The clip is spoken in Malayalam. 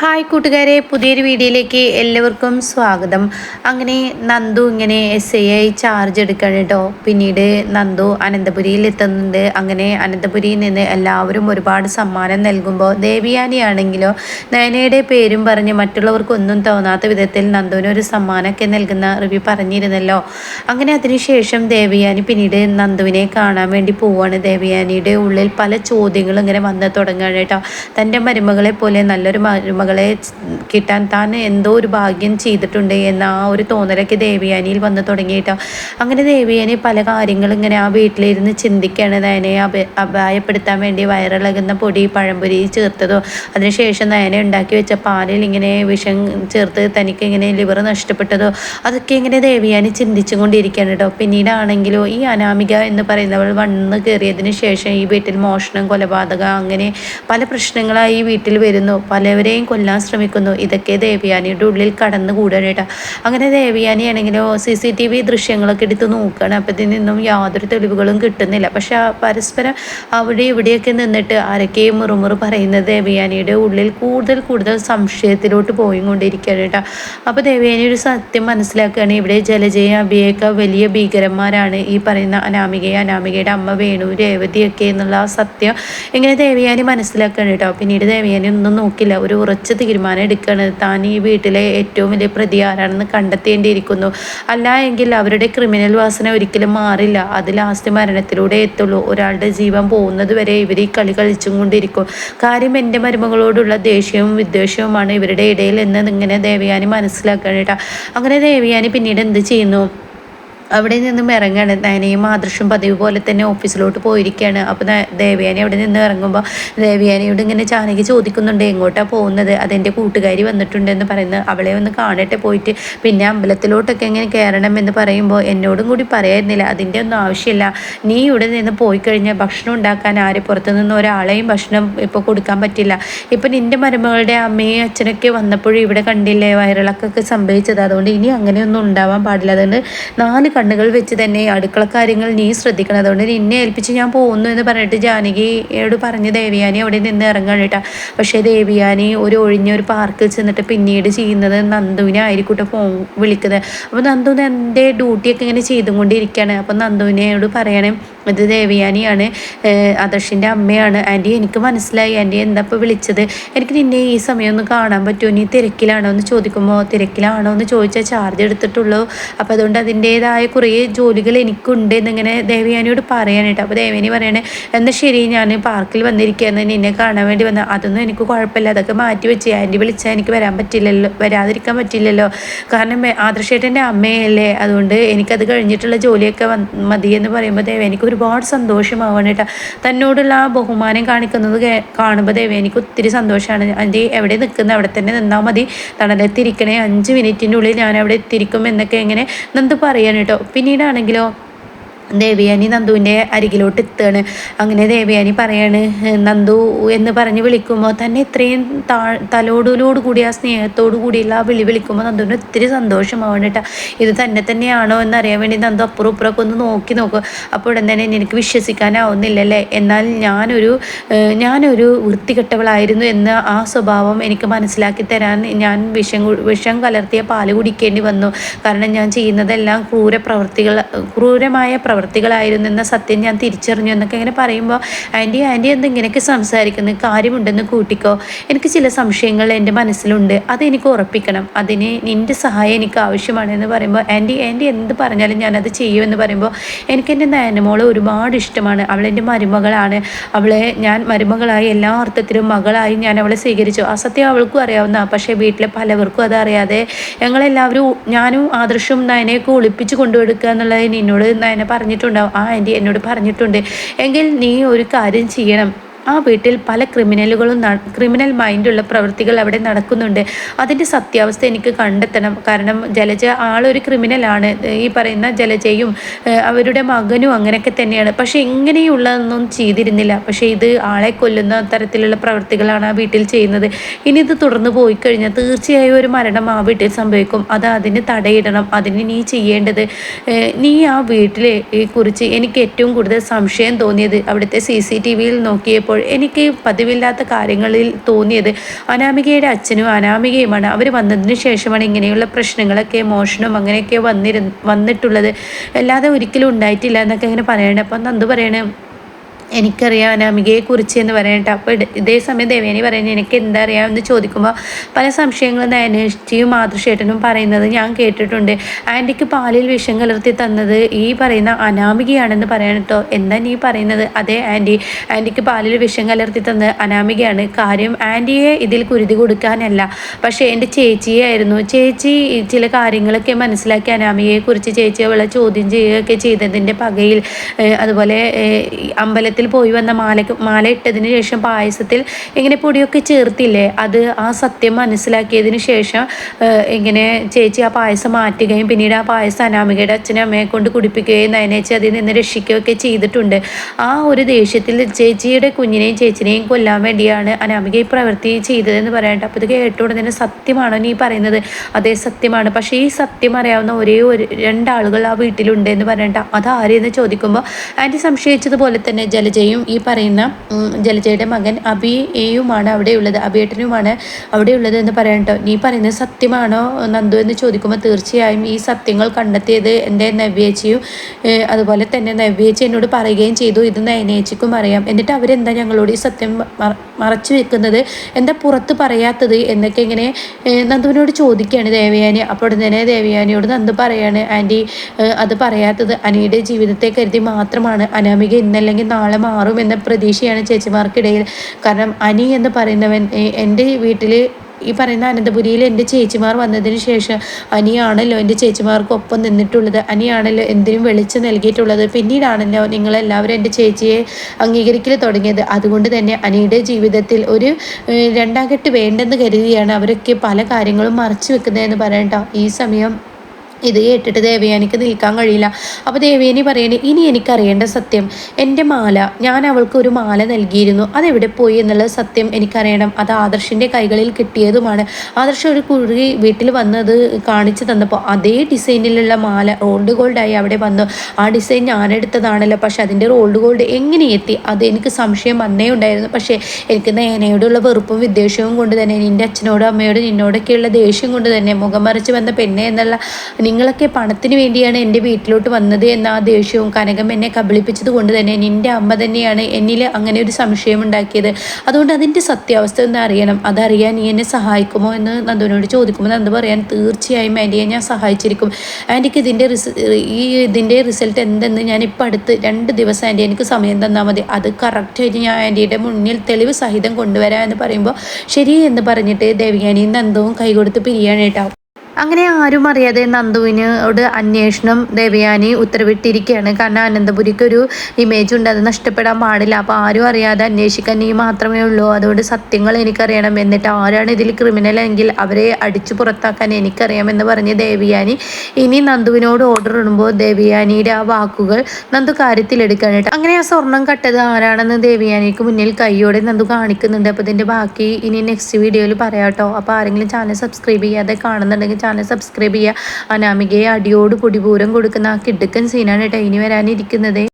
ഹായ് കൂട്ടുകാരെ പുതിയൊരു വീഡിയോയിലേക്ക് എല്ലാവർക്കും സ്വാഗതം. അങ്ങനെ നന്ദു ഇങ്ങനെ എസ് ഐ ആയി ചാർജ് എടുക്കണം കേട്ടോ. പിന്നീട് നന്ദു അനന്തപുരിയിൽ എത്തുന്നുണ്ട്. അങ്ങനെ അനന്തപുരിയിൽ നിന്ന് എല്ലാവരും ഒരുപാട് സമ്മാനം നൽകുമ്പോൾ ദേവിയാനിയാണെങ്കിലോ നയനയുടെ പേരും പറഞ്ഞ് മറ്റുള്ളവർക്കൊന്നും തോന്നാത്ത വിധത്തിൽ നന്ദുവിന് ഒരു സമ്മാനമൊക്കെ നൽകുന്ന റിവ്യൂ പറഞ്ഞിരുന്നല്ലോ. അങ്ങനെ അതിനുശേഷം ദേവിയാനി പിന്നീട് നന്ദുവിനെ കാണാൻ വേണ്ടി പോവാണ്. ദേവിയാനിയുടെ ഉള്ളിൽ പല ചോദ്യങ്ങളും ഇങ്ങനെ വന്ന് തുടങ്ങുകയാണ് കേട്ടോ. തന്റെ മരുമകളെ പോലെ നല്ലൊരു മരുമകൾ മകളെ കിട്ടാൻ താൻ എന്തോ ഒരു ഭാഗ്യം ചെയ്തിട്ടുണ്ട് എന്ന ആ ഒരു തോന്നലൊക്കെ ദേവിയാനിയിൽ വന്ന് തുടങ്ങിയിട്ടോ. അങ്ങനെ ദേവിയാനി പല കാര്യങ്ങളും ഇങ്ങനെ ആ വീട്ടിലിരുന്ന് ചിന്തിക്കുകയാണ് നയനെ അപായപ്പെടുത്താൻ വേണ്ടി വയറിളകുന്ന പൊടി പഴംപൊരി ചേർത്തതോ. അതിനുശേഷം നയനെ ഉണ്ടാക്കി വെച്ച പാലിൽ ഇങ്ങനെ വിഷം ചേർത്ത് തനിക്ക് ഇങ്ങനെ ലിവർ നഷ്ടപ്പെട്ടതോ. അതൊക്കെ ഇങ്ങനെ ദേവിയാനി ചിന്തിച്ചു കൊണ്ടിരിക്കുകയാണ് കേട്ടോ. പിന്നീടാണെങ്കിലോ ഈ അനാമിക എന്ന് പറയുന്നവൾ വന്ന് കയറിയതിന് ശേഷം ഈ വീട്ടിൽ മോഷണം കൊലപാതകം അങ്ങനെ പല പ്രശ്നങ്ങളായി ഈ വീട്ടിൽ വരുന്നു. പലവരെയും കൊല്ലാൻ ശ്രമിക്കുന്നു. ഇതൊക്കെ ദേവയാനിയുടെ ഉള്ളിൽ കടന്നു കൂടാനേട്ടാ അങ്ങനെ ദേവയാനിയാണെങ്കിലോ സി സി ടി വി ദൃശ്യങ്ങളൊക്കെ എടുത്ത് നോക്കുകയാണ്. അപ്പം ഇതിൽ നിന്നും യാതൊരു തെളിവുകളും കിട്ടുന്നില്ല. പക്ഷെ പരസ്പരം അവിടെ ഇവിടെയൊക്കെ നിന്നിട്ട് ആരൊക്കെയും മുറുമുറു പറയുന്നത് ദേവയാനിയുടെ ഉള്ളിൽ കൂടുതൽ കൂടുതൽ സംശയത്തിലോട്ട് പോയി കൊണ്ടിരിക്കുകയാണ് കേട്ടോ. അപ്പോൾ ദേവയാനി ഒരു സത്യം മനസ്സിലാക്കുകയാണ്. ഇവിടെ ജലജയ അഭിയൊക്കെ വലിയ ഭീകരന്മാരാണ്. ഈ പറയുന്ന അനാമികയെ അനാമികയുടെ അമ്മ വേണു രേവതിയൊക്കെ എന്നുള്ള ആ സത്യം ഇങ്ങനെ ദേവയാനി മനസ്സിലാക്കുകയാണ് കേട്ടോ. പിന്നീട് ദേവയാനി ഒന്നും നോക്കില്ല. ഒരു ഉറച്ച തീരുമാനം എടുക്കുകയാണ് താൻ ഈ വീട്ടിലെ ഏറ്റവും വലിയ പ്രതി ആരാണെന്ന് കണ്ടെത്തേണ്ടിയിരിക്കുന്നു. അല്ല എങ്കിൽ അവരുടെ ക്രിമിനൽ വാസന ഒരിക്കലും മാറില്ല. അത് ലാസ്റ്റ് മരണത്തിലൂടെ എത്തുള്ളൂ. ഒരാളുടെ ജീവൻ പോകുന്നത് വരെ ഇവർ ഈ കളി കളിച്ചും കൊണ്ടിരിക്കും. കാര്യം എന്റെ മരുമകളോടുള്ള ദേഷ്യവും വിദ്വേഷവുമാണ് ഇവരുടെ ഇടയിൽ എന്ന് ഇങ്ങനെ ദേവയാനി മനസ്സിലാക്കണം കേട്ടോ. അങ്ങനെ ദേവയാനി പിന്നീട് എന്ത് ചെയ്യുന്നു? അവിടെ നിന്നും ഇറങ്ങുകയാണ് നയനയും ആദർശം പതിവ് പോലെ തന്നെ ഓഫീസിലോട്ട് പോയിരിക്കുകയാണ്. അപ്പോൾ ദേവയാനി അവിടെ നിന്ന് ഇറങ്ങുമ്പോൾ ദേവയാനിയോട് ഇങ്ങനെ ചാനകി ചോദിക്കുന്നുണ്ട് എങ്ങോട്ടാണ് പോകുന്നത്? അതെന്റെ കൂട്ടുകാരി വന്നിട്ടുണ്ടെന്ന് പറയുന്നത് അവളെ ഒന്ന് കാണട്ടെ പോയിട്ട്. പിന്നെ അമ്പലത്തിലോട്ടൊക്കെ എങ്ങനെ കയറണം എന്ന് പറയുമ്പോൾ എന്നോടും കൂടി പറയായിരുന്നില്ല. അതിന്റെ ഒന്നും ആവശ്യമില്ല. നീ ഇവിടെ നിന്ന് പോയി കഴിഞ്ഞാൽ ഭക്ഷണം ഉണ്ടാക്കാൻ ആര് പുറത്തു നിന്ന് ഒരാളെയും ഭക്ഷണം ഇപ്പോൾ കൊടുക്കാൻ പറ്റില്ല. ഇപ്പം നിന്റെ മരുമകളുടെ അമ്മയും അച്ഛനൊക്കെ വന്നപ്പോഴും ഇവിടെ കണ്ടില്ലേ വയറിളക്കൊക്കെ സംഭവിച്ചത്. അതുകൊണ്ട് ഇനി അങ്ങനെയൊന്നും ഉണ്ടാവാൻ പാടില്ല. അതുകൊണ്ട് നാല് കണ്ണുകൾ വെച്ച് തന്നെ അടുക്കള കാര്യങ്ങൾ നീ ശ്രദ്ധിക്കണം. അതുകൊണ്ട് നിന്നെ ഏൽപ്പിച്ച് ഞാൻ പോകുന്നു എന്ന് പറഞ്ഞിട്ട് ജാനകിയോട് പറഞ്ഞ് ദേവിയാനി അവിടെ നിന്ന് ഇറങ്ങാൻ കേട്ടോ. പക്ഷേ ദേവിയാനി ഒരു ഒഴിഞ്ഞ ഒരു പാർക്കിൽ ചെന്നിട്ട് പിന്നീട് ചെയ്യുന്നത് നന്ദുവിനെ ആയിരിക്കട്ടെ ഫോൺ വിളിക്കുന്നത്. അപ്പോൾ നന്ദു എന്റെ ഡ്യൂട്ടിയൊക്കെ ഇങ്ങനെ ചെയ്തുകൊണ്ടിരിക്കുകയാണ് അപ്പോൾ നന്ദുവിനോട് പറയണേ ഇത് ദേവിയാനിയാണ്. ആദർശിന്റെ അമ്മയാണ്. ആന്റി എനിക്ക് മനസ്സിലായി. ആന്റി എന്താ ഇപ്പോൾ വിളിച്ചത്? എനിക്ക് നിന്നെ ഈ സമയം ഒന്ന് കാണാൻ പറ്റുമോ? നീ തിരക്കിലാണോ എന്ന് ചോദിക്കുമ്പോൾ തിരക്കിലാണോ? എന്ന് ചോദിച്ചാൽ ചാർജ് എടുത്തിട്ടുള്ളൂ. അപ്പോൾ അതുകൊണ്ട് അതിന്റേതായ കുറേ ജോലികൾ എനിക്കുണ്ട് എന്നിങ്ങനെ ദേവയാനിയോട് പറയാനായിട്ട്. അപ്പോൾ ദേവയാനി പറയണേ എന്നാൽ ശരി ഞാൻ പാർക്കിൽ വന്നിരിക്കുകയെന്ന് നിന്നെ കാണാൻ വേണ്ടി വന്ന അതൊന്നും എനിക്ക് കുഴപ്പമില്ല. അതൊക്കെ മാറ്റി വെച്ച്. ആന്റി വിളിച്ചാൽ എനിക്ക് വരാൻ പറ്റില്ലല്ലോ. വരാതിരിക്കാൻ പറ്റില്ലല്ലോ. കാരണം ആദർശേട്ടന്റെ അമ്മയല്ലേ. അതുകൊണ്ട് എനിക്കത് കഴിഞ്ഞിട്ടുള്ള ജോലിയൊക്കെ മതി എന്ന് പറയുമ്പോൾ ദേവയാനിക്ക് ഒരുപാട് സന്തോഷമാവാണ് കേട്ടോ തന്നോടുള്ള ആ ബഹുമാനം കാണിക്കുന്നത് കാണുമ്പോൾ ദേവി എനിക്ക് ഒത്തിരി സന്തോഷമാണ് അതിന്റെ എവിടെ നിൽക്കുന്ന? അവിടെ തന്നെ നിന്നാൽ മതി. തണലെത്തിരിക്കണേ അഞ്ച് മിനിറ്റിന്റെ ഉള്ളിൽ ഞാൻ അവിടെ എത്തിരിക്കും എന്നൊക്കെ എങ്ങനെ നന്ദ് പറയാൻ കേട്ടോ. പിന്നീടാണെങ്കിലോ? ദേവയാനി നന്ദുവിന്റെ അരികിലോട്ട് എത്തുകയാണ്. അങ്ങനെ ദേവിയാനി പറയാണ് നന്ദു എന്ന് പറഞ്ഞ് വിളിക്കുമ്പോൾ തന്നെ ഇത്രയും താ തലോടലോട് കൂടി ആ സ്നേഹത്തോടു കൂടിയുള്ള ആ വിളി വിളിക്കുമ്പോൾ നന്ദുവിന് ഒത്തിരി സന്തോഷമാവണം കേട്ടോ. ഇത് തന്നെ തന്നെയാണോ എന്നറിയാൻ വേണ്ടി നന്ദു അപ്പുറം ഇപ്പുറമൊക്കെ ഒന്ന് നോക്കി നോക്കും. അപ്പോൾ ഉടൻ തന്നെ എനിക്ക് വിശ്വസിക്കാനാവുന്നില്ലല്ലേ? എന്നാൽ ഞാനൊരു ഞാനൊരു വൃത്തികെട്ടവളായിരുന്നു എന്ന ആ സ്വഭാവം എനിക്ക് മനസ്സിലാക്കി തരാൻ ഞാൻ വിഷം വിഷം കലർത്തിയ പാൽ കുടിക്കേണ്ടി വന്നു. കാരണം ഞാൻ ചെയ്യുന്നതെല്ലാം ക്രൂര പ്രവൃത്തികൾ ക്രൂരമായ പ്രവൃത്തി പ്രവൃത്തികളായിരുന്നു എന്ന സത്യം ഞാൻ തിരിച്ചറിഞ്ഞു എന്നൊക്കെ ഇങ്ങനെ പറയുമ്പോൾ ആന്റി ആന്റി എന്ത് ഇങ്ങനെയൊക്കെ സംസാരിക്കുന്നു? കാര്യമുണ്ടെന്ന് കൂട്ടിക്കോ. എനിക്ക് ചില സംശയങ്ങൾ എന്റെ മനസ്സിലുണ്ട്. അത് എനിക്ക് ഉറപ്പിക്കണം. അതിന് നിന്റെ സഹായം എനിക്ക് ആവശ്യമാണ് എന്ന് പറയുമ്പോൾ ആന്റി ആന്റി എന്ത് പറഞ്ഞാലും ഞാനത് ചെയ്യുമെന്ന് പറയുമ്പോൾ എനിക്ക് എന്റെ നയനമോളെ ഒരുപാട് ഇഷ്ടമാണ്. അവളെന്റെ മരുമകളാണ്. അവളെ ഞാൻ മരുമകളായി എല്ലാ അർത്ഥത്തിലും മകളായി ഞാൻ അവളെ സ്വീകരിച്ചു. ആ സത്യം അവൾക്കും അറിയാവുന്ന പക്ഷേ വീട്ടിലെ പലവർക്കും അതറിയാതെ ഞങ്ങളെല്ലാവരും ഞാനും ആദർശവും നയനെയൊക്കെ ഒളിപ്പിച്ച് കൊണ്ടുപോയെടുക്കുക എന്നുള്ളത് നിന്നോട് നയനെ പറഞ്ഞു പറഞ്ഞിട്ടുണ്ടാവും. ആ ആന്റി എന്നോട് പറഞ്ഞിട്ടുണ്ട് എങ്കിൽ നീ ഒരു കാര്യം ചെയ്യണം. ആ വീട്ടിൽ പല ക്രിമിനലുകളും ക്രിമിനൽ മൈൻഡുള്ള പ്രവൃത്തികൾ അവിടെ നടക്കുന്നുണ്ട്. അതിന്റെ സത്യാവസ്ഥ എനിക്ക് കണ്ടെത്തണം. കാരണം ജലജ ആളൊരു ക്രിമിനലാണ്. ഈ പറയുന്ന ജലജയും അവരുടെ മകനും അങ്ങനെയൊക്കെ തന്നെയാണ്. പക്ഷേ ഇങ്ങനെയുള്ളതൊന്നും ചെയ്തിരുന്നില്ല. പക്ഷേ ഇത് ആളെ കൊല്ലുന്ന തരത്തിലുള്ള പ്രവൃത്തികളാണ് ആ വീട്ടിൽ ചെയ്യുന്നത്. ഇനി ഇത് തുടർന്ന് പോയി കഴിഞ്ഞാൽ തീർച്ചയായും ഒരു മരണം ആ വീട്ടിൽ സംഭവിക്കും. അത് അതിന് തടയിടണം. അതിന് നീ ചെയ്യേണ്ടത് നീ ആ വീട്ടിലെ കുറിച്ച് എനിക്ക് ഏറ്റവും കൂടുതൽ സംശയം തോന്നിയത് അവിടുത്തെ സി സി ടി വിയിൽ നോക്കിയപ്പോൾ എനിക്ക് പതിവില്ലാത്ത കാര്യങ്ങളിൽ തോന്നിയത് അനാമികയുടെ അച്ഛനും അനാമികയുമാണ്. അവർ വന്നതിന് ശേഷമാണ് ഇങ്ങനെയുള്ള പ്രശ്നങ്ങളൊക്കെ മോഷണം അങ്ങനെയൊക്കെ വന്നിരു വന്നിട്ടുള്ളത്. അല്ലാതെ ഒരിക്കലും ഉണ്ടായിട്ടില്ല എന്നൊക്കെ ഇങ്ങനെ പറയണേ. അപ്പം നന്ദു പറയണേ എനിക്കറിയാം കുറിച്ച് എന്ന് പറയട്ടെ. അപ്പോൾ ഇതേ സമയം ദേവേനി പറയുന്നത് എനിക്ക് എന്താ അറിയാമെന്ന് ചോദിക്കുമ്പോൾ പല സംശയങ്ങളും നയനേഷ്ടിയും മാതൃശേട്ടനും പറയുന്നത് ഞാൻ കേട്ടിട്ടുണ്ട്. ആന്റിക്ക് പാലിൽ വിഷം കലർത്തി തന്നത് ഈ പറയുന്ന അനാമികയാണെന്ന് പറയണം കേട്ടോ എന്താ നീ പറയുന്നത്? അതെ ആന്റി ആന്റിക്ക് പാലിൽ വിഷം കലർത്തി തന്നത് അനാമികയാണ്. കാര്യം ആന്റിയെ ഇതിൽ കുരുതി കൊടുക്കാനല്ല. പക്ഷേ എന്റെ ചേച്ചിയായിരുന്നു. ചേച്ചി ചില കാര്യങ്ങളൊക്കെ മനസ്സിലാക്കി അനാമികയെക്കുറിച്ച് ചേച്ചി അവളെ ചോദ്യം ചെയ്യുകയൊക്കെ ചെയ്തതിന്റെ പകയിൽ അതുപോലെ അമ്പലത്തിൽ അമ്പലത്തിൽ പോയി വന്ന മാലയ്ക്ക് മാല ഇട്ടതിന് ശേഷം പായസത്തിൽ ഇങ്ങനെ പൊടിയൊക്കെ ചേർത്തില്ലേ അത് ആ സത്യം മനസ്സിലാക്കിയതിന് ശേഷം ഇങ്ങനെ ചേച്ചി ആ പായസം മാറ്റുകയും പിന്നീട് ആ പായസം അനാമികയുടെ അച്ഛനും അമ്മയെ കൊണ്ട് കുടിപ്പിക്കുകയും നയനേച്ചി അതിൽ നിന്ന് രക്ഷിക്കുകയൊക്കെ ചെയ്തിട്ടുണ്ട്. ആ ഒരു ദേഷ്യത്തിൽ ചേച്ചിയുടെ കുഞ്ഞിനെയും ചേച്ചിനെയും കൊല്ലാൻ വേണ്ടിയാണ് അനാമിക ഈ പ്രവൃത്തി ചെയ്തതെന്ന് പറയട്ടെ അപ്പോൾ ഇത് കേട്ടോടെ തന്നെ സത്യമാണോ നീ പറയുന്നത്? അതേ സത്യമാണ്. പക്ഷേ ഈ സത്യം അറിയാവുന്ന ഒരേ ഒരു രണ്ടാളുകൾ ആ വീട്ടിലുണ്ട് എന്ന് പറയണ്ട അത് ആരെയെന്ന് ചോദിക്കുമ്പോൾ ആന്റി സംശയിച്ചതുപോലെ തന്നെ ജല ജലജയും ഈ പറയുന്ന ജലജയുടെ മകൻ അഭിയുമാണ് അവിടെയുള്ളത്. അഭിയേട്ടനുമാണ് അവിടെയുള്ളത് എന്ന് പറയണ്ടോ നീ പറയുന്നത് സത്യമാണോ നന്ദു എന്ന് ചോദിക്കുമ്പോൾ തീർച്ചയായും ഈ സത്യങ്ങൾ കണ്ടെത്തിയത് എന്റെ നവ്യേച്ചിയും അതുപോലെ തന്നെ നവ്യേച്ചി എന്നോട് പറയുകയും ചെയ്തു. ഇത് നയനേച്ചിക്കും അറിയാം. എന്നിട്ട് അവരെന്താ ഞങ്ങളോട് ഈ സത്യം മറച്ചു വെക്കുന്നത്? എന്താ പുറത്ത് പറയാത്തത്? എന്നൊക്കെ ഇങ്ങനെ നന്ദുവിനോട് ചോദിക്കുകയാണ് ദേവയാനി. അപ്പോൾ തന്നെ ദേവയാനിയോട് നന്ദു പറയാണ് ആന്റി അത് പറയാത്തത് അനിയുടെ ജീവിതത്തെ കരുതി മാത്രമാണ്. അനാമിക ഇന്നല്ലെങ്കിൽ നാളെ മാറും എന്ന പ്രതീക്ഷയാണ് ചേച്ചിമാർക്കിടയിൽ. കാരണം അനി എന്ന് പറയുന്നവൻ എന്റെ വീട്ടിൽ ഈ പറയുന്ന അനന്തപുരിയിൽ എന്റെ ചേച്ചിമാർ വന്നതിന് ശേഷം അനിയാണല്ലോ എന്റെ ചേച്ചിമാർക്കൊപ്പം നിന്നിട്ടുള്ളത്. അനിയാണല്ലോ എന്തിനും വെളിച്ചം നൽകിയിട്ടുള്ളത്. പിന്നീടാണല്ലോ നിങ്ങളെല്ലാവരും എന്റെ ചേച്ചിയെ അംഗീകരിക്കൽ തുടങ്ങിയത്. അതുകൊണ്ട് തന്നെ അനിയുടെ ജീവിതത്തിൽ ഒരു രണ്ടാം കെട്ട് വേണ്ടെന്ന് കരുതിയാണ് അവരൊക്കെ പല കാര്യങ്ങളും മറച്ചു വെക്കുന്നതെന്ന് പറയണ്ട ഈ സമയം ഇത് കേട്ടിട്ട് ദേവയാനിക്ക് നിൽക്കാൻ കഴിയില്ല. അപ്പോൾ ദേവയാനി പറയണേ ഇനി എനിക്കറിയേണ്ട സത്യം എന്റെ മാല ഞാൻ അവൾക്ക് ഒരു മാല നൽകിയിരുന്നു. അതെവിടെ പോയി എന്നുള്ള സത്യം എനിക്കറിയണം. അത് ആദർശിന്റെ കൈകളിൽ കിട്ടിയതുമാണ്. ആദർശ് ഒരു കുഴി വീട്ടിൽ വന്നത് കാണിച്ചു തന്നപ്പോൾ അതേ ഡിസൈനിലുള്ള മാല റോൾഡ് ഗോൾഡായി അവിടെ വന്നു. ആ ഡിസൈൻ ഞാൻ എടുത്തതാണല്ലോ പക്ഷെ അതിന്റെ റോൾഡ് ഗോൾഡ് എങ്ങനെ എത്തി? അത് എനിക്ക് സംശയം വന്നേ ഉണ്ടായിരുന്നു. പക്ഷേ എനിക്ക് നേനയോടുള്ള വെറുപ്പും വിദ്വേഷവും കൊണ്ട് തന്നെ നിന്റെ അച്ഛനോടും അമ്മയോടും നിന്നോടൊക്കെയുള്ള ദേഷ്യം കൊണ്ട് തന്നെ മുഖം മറിച്ച് വന്ന പെണ്ണെ എന്നുള്ള നിങ്ങളൊക്കെ പണത്തിന് വേണ്ടിയാണ് എന്റെ വീട്ടിലോട്ട് വന്നത് എന്ന ആ ദേഷ്യവും കനകം എന്നെ കബളിപ്പിച്ചത് കൊണ്ട് തന്നെ നിന്റെ അമ്മ തന്നെയാണ് എന്നിൽ അങ്ങനെ ഒരു സംശയം ഉണ്ടാക്കിയത്. അതുകൊണ്ട് അതിന്റെ സത്യാവസ്ഥ ഒന്ന് അറിയണം. അതറിയാൻ നീ എന്നെ സഹായിക്കുമോ എന്ന് നന്ദുവിനോട് ചോദിക്കുമ്പോൾ നന്ദു പറയാൻ തീർച്ചയായും ആന്റിയെ ഞാൻ സഹായിച്ചിരിക്കും. ആന്റിക്ക് ഇതിന്റെ റിസ ഈ ഇതിന്റെ റിസൾട്ട് എന്തെന്ന് ഞാൻ ഇപ്പം അടുത്ത് രണ്ട് ദിവസം ആന്റി എനിക്ക് സമയം തന്നാൽ മതി. അത് കറക്റ്റായിട്ട് ഞാൻ ആന്റിയുടെ മുന്നിൽ തെളിവ് സഹിതം കൊണ്ടുവരാം എന്ന് പറയുമ്പോൾ ശരി എന്ന് പറഞ്ഞിട്ട് ദേവികാനിയും നന്ദവും കൈകൊടുത്ത് പിരിയാണ് കേട്ടോ. അങ്ങനെ ആരും അറിയാതെ നന്ദുവിനോട് അന്വേഷണം ദേവയാനി ഉത്തരവിട്ടിരിക്കുകയാണ്. കാരണം അനന്തപുരിക്ക് ഒരു ഇമേജ് ഉണ്ട് അത് നഷ്ടപ്പെടാൻ പാടില്ല. അപ്പോൾ ആരും അറിയാതെ അന്വേഷിക്കാൻ നീ മാത്രമേ ഉള്ളൂ. അതുകൊണ്ട് സത്യങ്ങൾ എനിക്കറിയണം. എന്നിട്ട് ആരാണ് ഇതിൽ ക്രിമിനൽ എങ്കിൽ അവരെ അടിച്ചു പുറത്താക്കാൻ എനിക്കറിയാമെന്ന് പറഞ്ഞ് ദേവിയാനി ഇനി നന്ദുവിനോട് ഓർഡർ ഇടുമ്പോൾ ദേവിയാനിയുടെ ആ വാക്കുകൾ നന്ദു കാര്യത്തിലെടുക്കാനായിട്ട് അങ്ങനെ ആ സ്വർണം കട്ടത് ആരാണെന്ന് ദേവിയാനിക്ക് മുന്നിൽ കൈയോടെ നന്ദു കാണിക്കുന്നുണ്ട്. അപ്പോൾ ഇതിന്റെ ബാക്കി ഇനി നെക്സ്റ്റ് വീഡിയോയിൽ പറയാട്ടോ അപ്പോൾ ആരെങ്കിലും ചാനൽ സബ്സ്ക്രൈബ് ചെയ്യാതെ കാണുന്നുണ്ടെങ്കിൽ ചാനൽ സബ്സ്ക്രൈബ് ചെയ്യുക. അനാമികയെ അടിയോട് പൊടിപൂരം കൊടുക്കുന്ന ആ കിടുക്കൻ സീനാണ് കേട്ടോ. ഇനി വരാനിരിക്കുന്നത്.